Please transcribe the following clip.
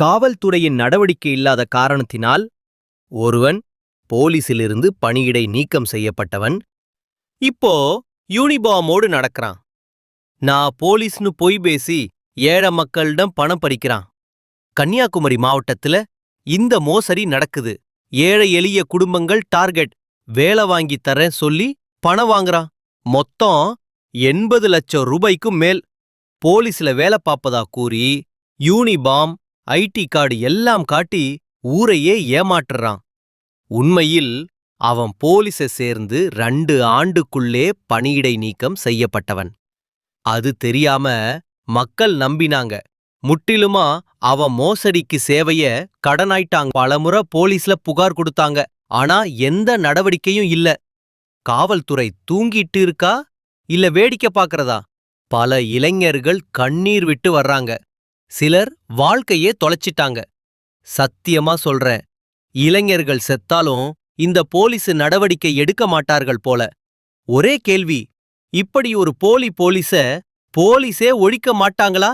காவல்துறையின் நடவடிக்கை இல்லாத காரணத்தினால் ஒருவன் போலீசிலிருந்து பணியிடை நீக்கம் செய்யப்பட்டவன் இப்போ யூனிபார்மோடு நடக்கறான். நான் போலீஸ்னு பொய் பேசி ஏழை மக்களிடம் பணம் பறிக்கிறான். கன்னியாகுமரி மாவட்டத்துல இந்த மோசடி நடக்குது. ஏழை எளிய குடும்பங்கள் டார்கெட் வேலை வாங்கி தரேன் சொல்லி பணம் வாங்குறான். மொத்தம் எண்பது லட்சம் ரூபாய்க்கும் மேல் போலீஸ்ல வேலை பார்ப்பதா கூறி யூனிபாம் ஐடி கார்டு எல்லாம் காட்டி ஊரையே ஏமாற்றுறான். உண்மையில் அவன் போலீஸை சேர்ந்து ரெண்டு ஆண்டுக்குள்ளே பணியிடை நீக்கம் செய்யப்பட்டவன். அது தெரியாம மக்கள் நம்பினாங்க. முற்றிலுமா அவன் மோசடிக்கு சேவைய கடனாயிட்டாங்க. பலமுறை போலீஸ்ல புகார் கொடுத்தாங்க. ஆனா எந்த நடவடிக்கையும் இல்ல. காவல்துறை தூங்கிட்டு இருக்கா? இல்ல வேடிக்கை பாக்குறதா பல இளைஞர்கள் கண்ணீர் விட்டு வர்றாங்க. சிலர் வாழ்க்கையே தொலைச்சிட்டாங்க. சத்தியமா சொல்றேன். இளைஞர்கள் செத்தாலும் இந்த போலீஸ் நடவடிக்கை எடுக்க மாட்டார்கள் போல. ஒரே கேள்வி இப்படி ஒரு போலி போலீஸ போலீஸே ஒழிக்க மாட்டாங்களா?